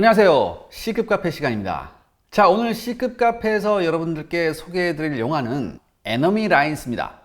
안녕하세요. C급 카페 시간입니다. 자, 오늘 C급 카페에서 여러분들께 소개해 드릴 영화는 에너미 라인스입니다.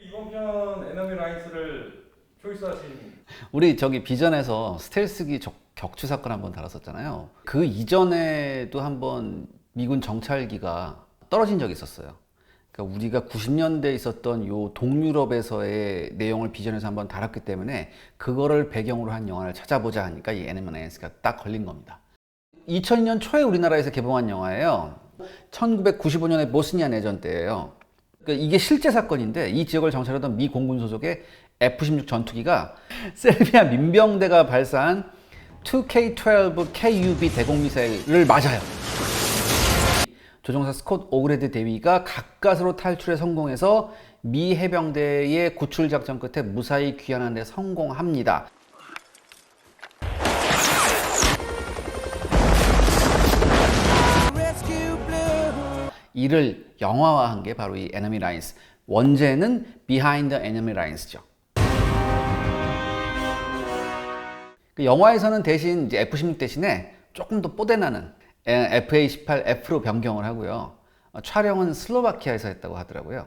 이번 편 에너미 라이스를 초이스하신 우리 저기 비전에서 스텔스기 적- 격추 사건 한번 다뤘었잖아요. 그 이전에도 한번 미군 정찰기가 떨어진 적이 있었어요. 그러니까 우리가 90년대에 있었던 요 동유럽에서의 내용을 비전에서 한번 다뤘기 때문에 그거를 배경으로 한 영화를 찾아보자 하니까 이 애니멀 나이스가 딱 걸린 겁니다. 2000년 초에 우리나라에서 개봉한 영화예요. 1995년에 보스니아 내전 때예요. 그러니까 이게 실제 사건인데 이 지역을 정찰하던 미 공군 소속의 F-16 전투기가 세르비아 민병대가 발사한 2K-12 KUB 대공 미사일을 맞아요. 조종사 스콧 오그레드 대위가 가까스로 탈출에 성공해서 미 해병대의 구출 작전 끝에 무사히 귀환하는 데 성공합니다. 이를 영화화한 게 바로 이 Enemy Lines. 원제는 Behind the Enemy Lines죠. 그 영화에서는 대신 이제 F-16 대신에 조금 더 뽀대나는 FA-18F로 변경을 하고요. 어, 촬영은 슬로바키아에서 했다고 하더라고요.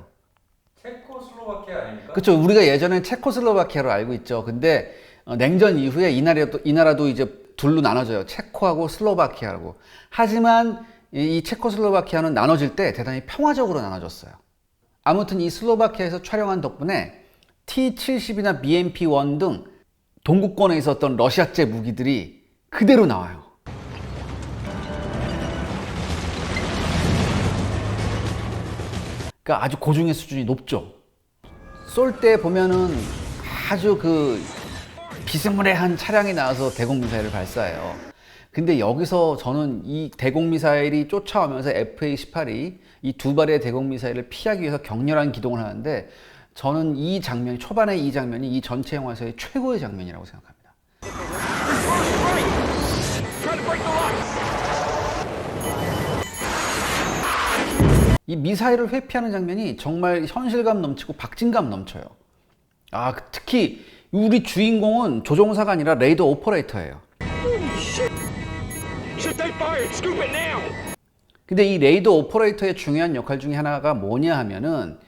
체코슬로바키아 아닙니까? 그렇죠. 우리가 예전에 체코슬로바키아로 알고 있죠. 근데 어, 냉전 이후에 이 나라도 이 나라도 이제 둘로 나눠져요. 체코하고 슬로바키아라고. 하지만 이, 이 체코슬로바키아는 나눠질 때 대단히 평화적으로 나눠졌어요. 아무튼 이 슬로바키아에서 촬영한 덕분에 T-70이나 BMP-1 등 동구권에 있었던 러시아제 무기들이 그대로 나와요. 그러니까 아주 고중의 수준이 높죠. 쏠 때 보면은 아주 그 비스무리한 차량이 나와서 대공미사일을 발사해요. 근데 여기서 저는 이 대공미사일이 쫓아오면서 FA-18이 이 두 발의 대공미사일을 피하기 위해서 격렬한 기동을 하는데 저는 이 장면, 초반에 이 장면이 이 전체 영화에서의 최고의 장면이라고 생각합니다. 이 미사일을 회피하는 장면이 정말 현실감 넘치고 박진감 넘쳐요. 아, 특히 우리 주인공은 조종사가 아니라 레이더 오퍼레이터예요. 근데 이 레이더 오퍼레이터의 중요한 역할 중에 하나가 뭐냐 하면은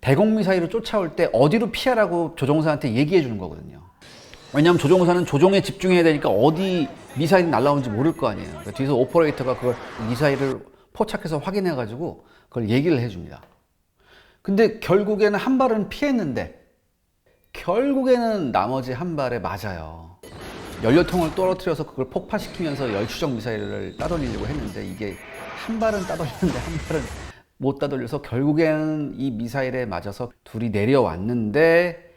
대공 미사일을 쫓아올 때 어디로 피하라고 조종사한테 얘기해 주는 거거든요. 왜냐하면 조종사는 조종에 집중해야 되니까 어디 미사일이 날라오는지 모를 거 아니에요. 그러니까 뒤에서 오퍼레이터가 그걸 미사일을 포착해서 확인해 가지고 그걸 얘기를 해 줍니다. 근데 결국에는 한 발은 피했는데 결국에는 나머지 한 발에 맞아요. 연료통을 떨어뜨려서 그걸 폭파시키면서 열추적 미사일을 따돌리려고 했는데 이게 한 발은 따돌리는데 한 발은 못 따돌려서 결국에는 이 미사일에 맞아서 둘이 내려왔는데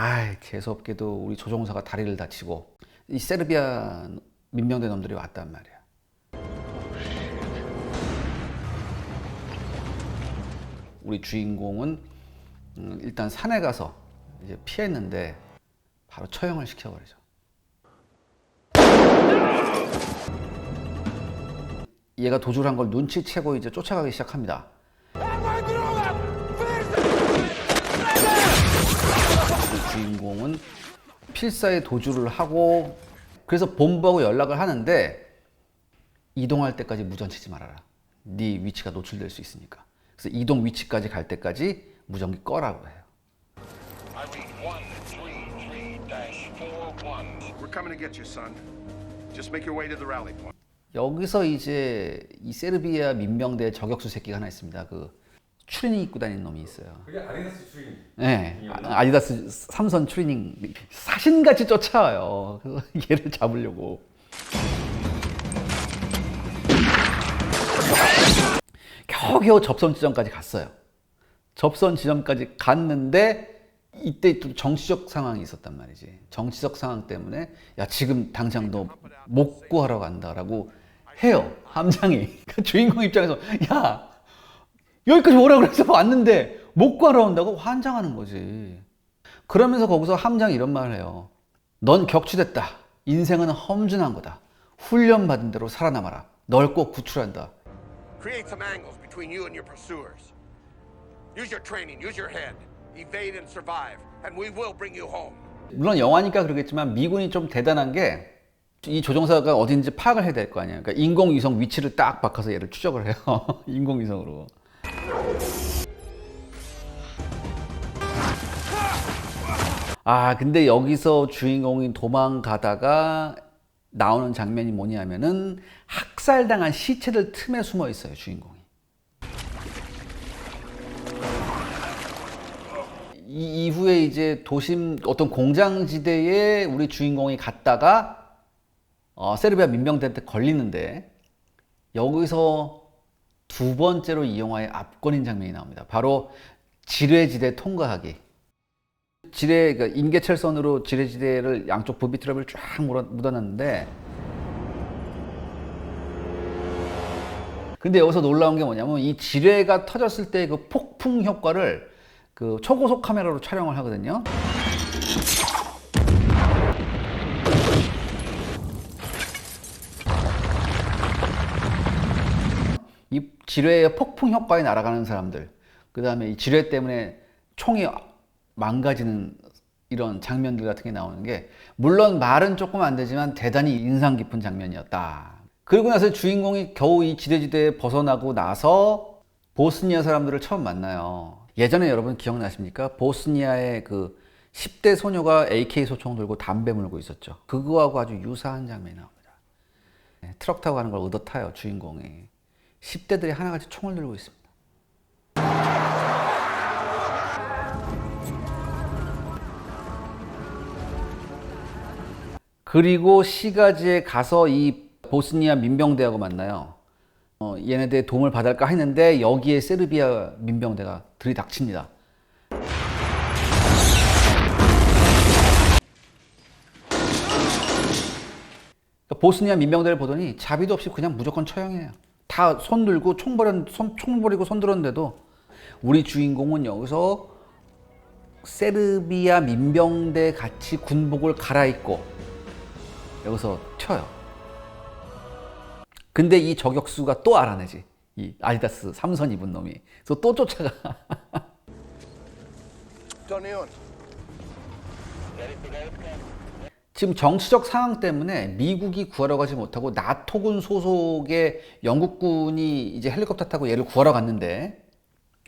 아 재수없게도 우리 조종사가 다리를 다치고 이 세르비아 민병대 놈들이 왔단 말이야. 우리 주인공은 음, 일단 산에 가서 이제 피했는데 바로 처형을 시켜버리죠. 얘가 도주를 한 걸 눈치채고 이제 쫓아가기 시작합니다. 주인공은 필사에 도주를 하고 그래서 본부하고 연락을 하는데 이동할 때까지 무전치지 말아라. 네 위치가 노출될 수 있으니까. 그래서 이동 위치까지 갈 때까지 무전기 꺼라고 해요. Irene 133-41. We're coming to get you, son. Just make your way to the rally point. 여기서 이제 이 세르비아 민병대 저격수 새끼가 하나 있습니다. 그 추리닝 입고 다니는 놈이 있어요. 그게 아디다스 추인 네, 아- 아디다스 삼선 추리닝 사신같이 쫓아와요. 그래서 얘를 잡으려고. 겨우겨우 접선 지점까지 갔어요. 접선 지점까지 갔는데 이때 또 정치적 상황이 있었단 말이지. 정치적 상황 때문에 야 지금 당장 너 못 구하러 간다라고 해요. 함장이. 그 주인공 입장에서 야 여기까지 오라고 그래서 왔는데 못 구하러 온다고 환장하는 거지. 그러면서 거기서 함장이 이런 말을 해요. 넌 격추됐다. 인생은 험준한 거다. 훈련받은 대로 살아남아라. 널 꼭 구출한다. Create some angles between you and your pursuers. Use your training, use your head. Evade and survive, and we will bring you home. 물론 영화니까 그러겠지만 미군이 좀 대단한 게 이 조종사가 어딘지 파악을 해야 될 거 아니에요. 그러니까 인공위성 위치를 딱 바꿔서 얘를 추적을 해요. 인공위성으로. 아, 근데 여기서 주인공이 도망가다가 나오는 장면이 뭐냐면은 학살당한 시체들 틈에 숨어 있어요, 주인공이. 이 이후에 이제 도심 어떤 공장지대에 우리 주인공이 갔다가 어, 세르비아 민병대한테 걸리는데 여기서 두 번째로 이 영화의 압권인 장면이 나옵니다. 바로 지뢰지대 통과하기. 지뢰 그러니까 임계철선으로 지뢰지대를 양쪽 부비 트랩을 쫙 묻어놨는데 근데 여기서 놀라운 게 뭐냐면 이 지뢰가 터졌을 때 그 폭풍 효과를 그 초고속 카메라로 촬영을 하거든요. 이 지뢰의 폭풍 효과에 날아가는 사람들, 그 다음에 이 지뢰 때문에 총이 망가지는 이런 장면들 같은 게 나오는 게, 물론 말은 조금 안 되지만 대단히 인상 깊은 장면이었다. 그리고 나서 주인공이 겨우 이 지뢰지대에 벗어나고 나서 보스니아 사람들을 처음 만나요. 예전에 여러분 기억나십니까? 보스니아의 그 10대 소녀가 AK 소총 들고 담배 물고 있었죠. 그거하고 아주 유사한 장면이 나옵니다. 네, 트럭 타고 가는 걸 얻어 타요, 주인공이. 10대들이 하나같이 총을 들고 있습니다. 그리고 시가지에 가서 이 보스니아 민병대하고 만나요. 어, 얘네들 도움을 받을까 했는데 여기에 세르비아 민병대가 들이닥칩니다. 그러니까 보스니아 민병대를 보더니 자비도 없이 그냥 무조건 처형해요. 다 손 들고 총 버렸 손, 총 버리고 손 들었는데도 우리 주인공은 여기서 세르비아 민병대 같이 군복을 갈아입고 여기서 튀어요. 근데 이 저격수가 또 알아내지. 이 아디다스 삼선 입은 놈이. 그래서 또 쫓아가. 지금 정치적 상황 때문에 미국이 구하러 가지 못하고 나토군 소속의 영국군이 이제 헬리콥터 타고 얘를 구하러 갔는데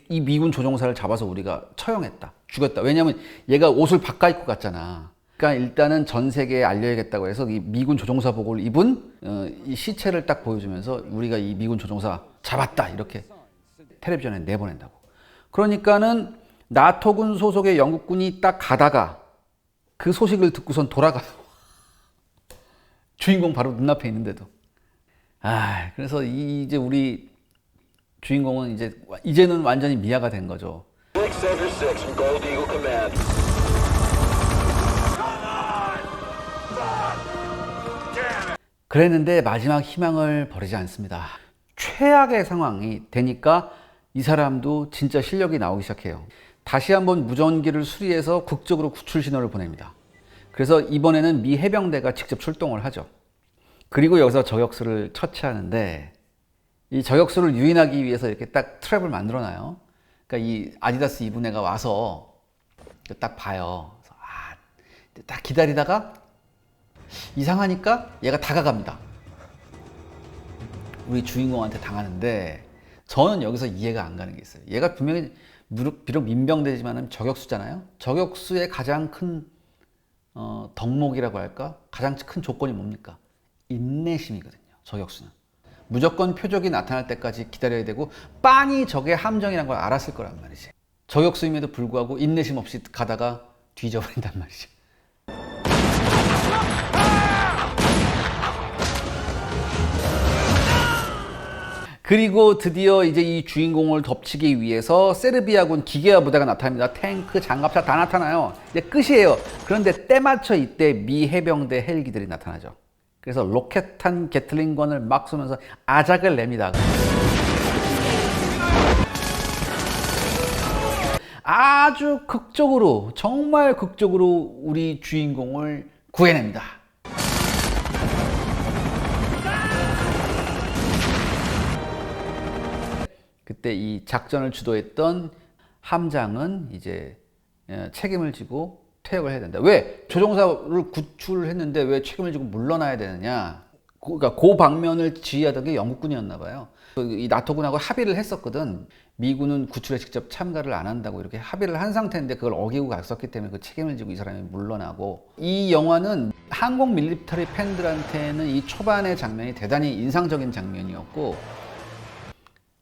이 미군 조종사를 잡아서 우리가 처형했다. 죽였다. 왜냐면 얘가 옷을 바꿔 입고 갔잖아. 그러니까 일단은 전 세계에 알려야겠다고 해서 이 미군 조종사 복을 입은 어, 이 시체를 딱 보여주면서 우리가 이 미군 조종사 잡았다. 이렇게 텔레비전에 내보낸다고. 그러니까는 나토군 소속의 영국군이 딱 가다가 그 소식을 듣고선 돌아가요. 주인공 바로 눈앞에 있는데도. 아, 그래서 이- 이제 우리 주인공은 이제 이제는 완전히 미아가 된 거죠. 676 from Gold Eagle Command. 그랬는데 마지막 희망을 버리지 않습니다. 최악의 상황이 되니까 이 사람도 진짜 실력이 나오기 시작해요. 다시 한번 무전기를 수리해서 극적으로 구출 신호를 보냅니다. 그래서 이번에는 미 해병대가 직접 출동을 하죠. 그리고 여기서 저격수를 처치하는데 이 저격수를 유인하기 위해서 이렇게 딱 트랩을 만들어 놔요. 그러니까 이 아디다스 애가 와서 딱 봐요. 아, 딱 기다리다가 이상하니까 얘가 다가갑니다. 우리 주인공한테 당하는데 저는 여기서 이해가 안 가는 게 있어요. 얘가 분명히 비록 민병대지만 저격수잖아요. 저격수의 가장 큰 어, 덕목이라고 할까? 가장 큰 조건이 뭡니까? 인내심이거든요. 저격수는. 무조건 표적이 나타날 때까지 기다려야 되고 빤히 적의 함정이란 걸 알았을 거란 말이지. 저격수임에도 불구하고 인내심 없이 가다가 뒤져버린단 말이지. 그리고 드디어 이제 이 주인공을 덮치기 위해서 세르비아군 기계화 부대가 나타납니다. 탱크, 장갑차 다 나타나요. 이제 끝이에요. 그런데 때맞춰 이때 미 해병대 헬기들이 나타나죠. 그래서 로켓탄 게틀링건을 막 쏘면서 아작을 냅니다. 아주 극적으로 정말 극적으로 우리 주인공을 구해냅니다. 그때 이 작전을 주도했던 함장은 이제 어, 책임을 지고 퇴역을 해야 된다. 왜 조종사를 구출했는데 왜 책임을 지고 물러나야 되느냐? 고- 그러니까 그 방면을 지휘하던 게 영국군이었나 봐요. 그이 나토군하고 합의를 했었거든. 미군은 구출에 직접 참가를 안 한다고 이렇게 합의를 한 상태인데 그걸 어기고 갔었기 때문에 그 책임을 지고 이 사람이 물러나고 이 영화는 한국 밀리터리 팬들한테는 이 초반의 장면이 대단히 인상적인 장면이었고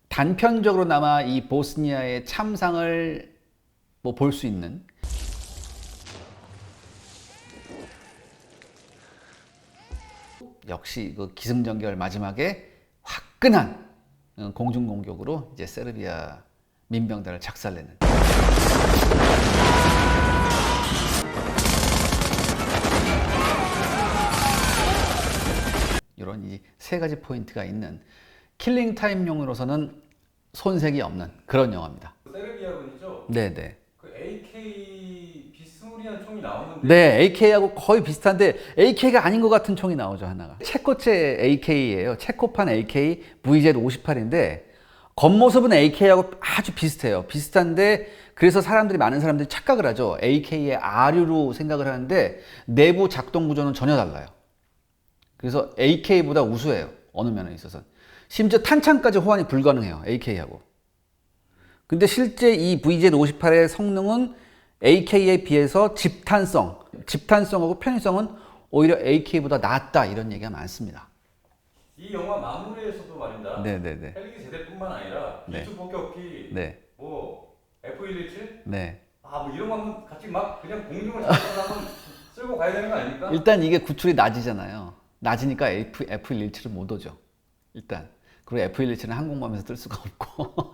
단편적으로나마 이 보스니아의 참상을 뭐 볼 수 있는 역시 그 기승전결 마지막에 화끈한 어, 공중 공격으로 이제 세르비아 민병대를 작살내는 이런 이 세 가지 포인트가 있는 킬링 타임용으로서는 손색이 없는 그런 영화입니다. 세르비아군이죠. 네네. 총이 나오는데 네, AK하고 거의 비슷한데 AK가 아닌 것 같은 총이 나오죠 하나가. 체코제 AK예요. 체코판 AK VZ58인데 겉모습은 AK하고 아주 비슷해요. 비슷한데 그래서 사람들이 많은 사람들이 착각을 하죠. AK의 아류로 생각을 하는데 내부 작동 구조는 전혀 달라요. 그래서 AK보다 우수해요. 어느 면에 있어서. 심지어 탄창까지 호환이 불가능해요. AK하고. 근데 실제 이 VZ58의 성능은 AK에 비해서 집탄성, 집탄성하고 편의성은 오히려 AK보다 낫다 이런 얘기가 많습니다. 이 영화 마무리에서도 말입니다. 네네네. 헬기 세대뿐만 아니라 네. 기축 폭격기, 네, 뭐 F117, 네. 아뭐 이런 거 같이 막 그냥 공중을 한번 쓸고 가야 되는 거 아닙니까? 일단 이게 구출이 낮이잖아요. 낮이니까 F, F117은 못 오죠. 일단. 그리고 F117은 항공모함에서 뜰 수가 없고.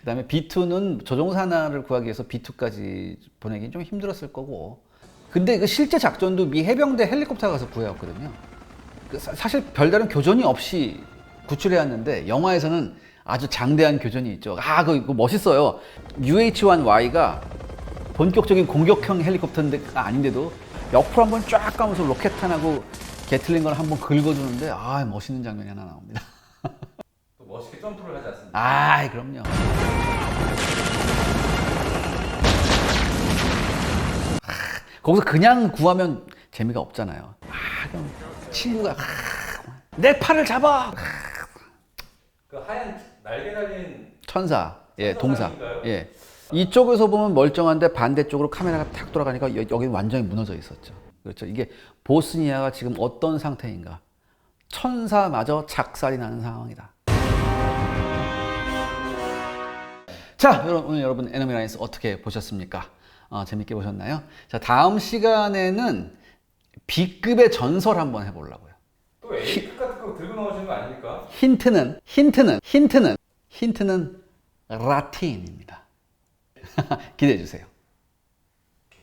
그 다음에 B2는 조종사 하나를 구하기 위해서 B2까지 보내기 좀 힘들었을 거고. 근데 그 실제 작전도 미 해병대 헬리콥터가 가서 구해왔거든요. 그 사- 사실 별다른 교전이 없이 구출해왔는데 영화에서는 아주 장대한 교전이 있죠. 아, 그, 그 멋있어요. UH-1Y가 본격적인 공격형 헬리콥터인데 아닌데도 옆으로 한번 쫙 가면서 로켓 탄하고 게틀링 걸 한번 긁어주는데 아 멋있는 장면이 하나 나옵니다. 또 멋있게 점프를 하지 않습니까? 아 그럼요. 아, 거기서 그냥 구하면 재미가 없잖아요. 아 그럼 친구가 아, 내 팔을 잡아. 그 하얀 날개 달린 천사, 예, 동사, 천사상인가요? 예. 이쪽에서 보면 멀쩡한데 반대쪽으로 카메라가 탁 돌아가니까 여- 여기는 완전히 무너져 있었죠. 그렇죠. 이게 보스니아가 지금 어떤 상태인가? 천사마저 작살이 나는 상황이다. 자, 여러분, 오늘 여러분 에너미 라인스 어떻게 보셨습니까? 어, 재밌게 보셨나요? 자, 다음 시간에는 B급의 전설 한번 해보려고요. 또 A급 같은 거 들고 나오시는 거 아닙니까? 힌트는 힌트는 힌트는 힌트는 라틴입니다. 기대해 주세요.